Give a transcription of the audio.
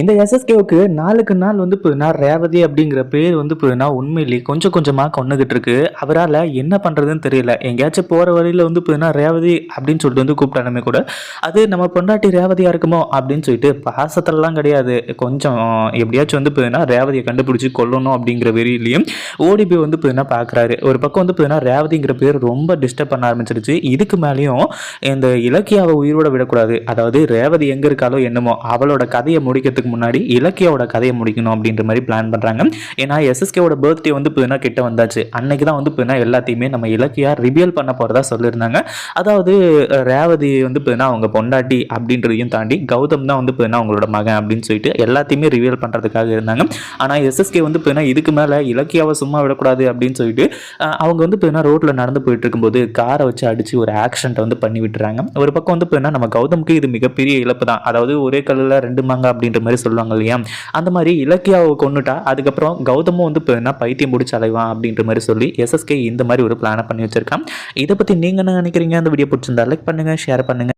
இந்த எஸ்எஸ்கேவுக்கு நாளுக்கு நாள் வந்து புதுனா ரேவதி அப்படிங்கிற பேர் வந்து புதுனா உண்மையிலேயே கொஞ்சம் கொஞ்சமாக கொண்டுகிட்டு இருக்கு அவரால் என்ன பண்ணுறதுன்னு தெரியல. எங்கேயாச்சும் போகிற வழியில் வந்து புதுனா ரேவதி அப்படின்னு சொல்லிட்டு வந்து கூப்பிட்டாலுமே கூட அது நம்ம பொண்டாட்டி ரேவதியாக இருக்குமோ அப்படின்னு சொல்லிட்டு பாசத்திலலாம் கிடையாது. கொஞ்சம் எப்படியாச்சும் வந்து போதுனா ரேவதியை கண்டுபிடிச்சி கொல்லணும் அப்படிங்கிற வெறியிலையும் ஓடி போய் வந்து புதுனா பார்க்குறாரு ஒரு பக்கம் வந்து போதுனா ரேவதிங்கிற பேர் ரொம்ப டிஸ்டர்ப் பண்ண ஆரம்பிச்சிருச்சு. இதுக்கு மேலேயும் இந்த இலக்கியாவை உயிரோட விடக்கூடாது. அதாவது ரேவதி எங்கே இருக்காலோ என்னமோ அவளோட கதையை முடிக்கிறதுக்கு முன்னாடி இலக்கியாவோட கதையை முடிக்கணும் அப்படின்ற மாதிரி பிளான் பண்ணுறாங்க ஏன்னா எஸ்எஸ்கேவோட பர்த்டே வந்து இப்போ கிட்ட வந்தாச்சு. அன்னைக்கு தான் வந்து இப்போ எல்லாத்தையுமே நம்ம இலக்கியா ரிவியல் பண்ண போகிறதா சொல்லியிருந்தாங்க. அதாவது ரேவதி வந்து இப்போ அவங்க பொண்டாட்டி அப்படின்றதையும் தாண்டி கௌதம் தான் வந்து இப்போ அவங்களோட மகன் அப்படின்னு சொல்லிட்டு எல்லாத்தையுமே ரிவியல் பண்ணுறதுக்காக இருந்தாங்க. ஆனால் எஸ்எஸ்கே வந்து இப்போ இதுக்கு மேலே இலக்கியாவை சும்மா விடக்கூடாது அப்படின்னு சொல்லிட்டு அவங்க வந்து இப்போ ரோட்டில் நடந்து போயிட்டு இருக்கும்போது காரை வச்சு அடித்து ஒரு ஆக்சிடென்ட் வந்து பண்ணி விட்டுறாங்க. ஒரு பக்கம் வந்து இப்போ நம்ம கௌதமுக்கு இது மிகப்பெரிய இழப்பு தான். அதாவது ஒரே கல்லில் ரெண்டு மாங்க அப்படின்ற மாதிரி மாதிரி சொல்லுவாங்க இல்லையா? அந்த மாதிரி இலக்கியாவை கொண்டுட்டா அதுக்கப்புறம் கௌதமும் வந்து இப்போ என்ன பைத்தியம் முடிச்சு அலைவான் அப்படின்ற மாதிரி சொல்லி எஸ்எஸ்கே இந்த மாதிரி ஒரு பிளானை பண்ணி வச்சிருக்கான். இதை பற்றி நீங்கள் என்ன நினைக்கிறீங்க? அந்த வீடியோ பிடிச்சிருந்தா லைக் பண்ணுங்கள் ஷேர் பண்ணுங்கள்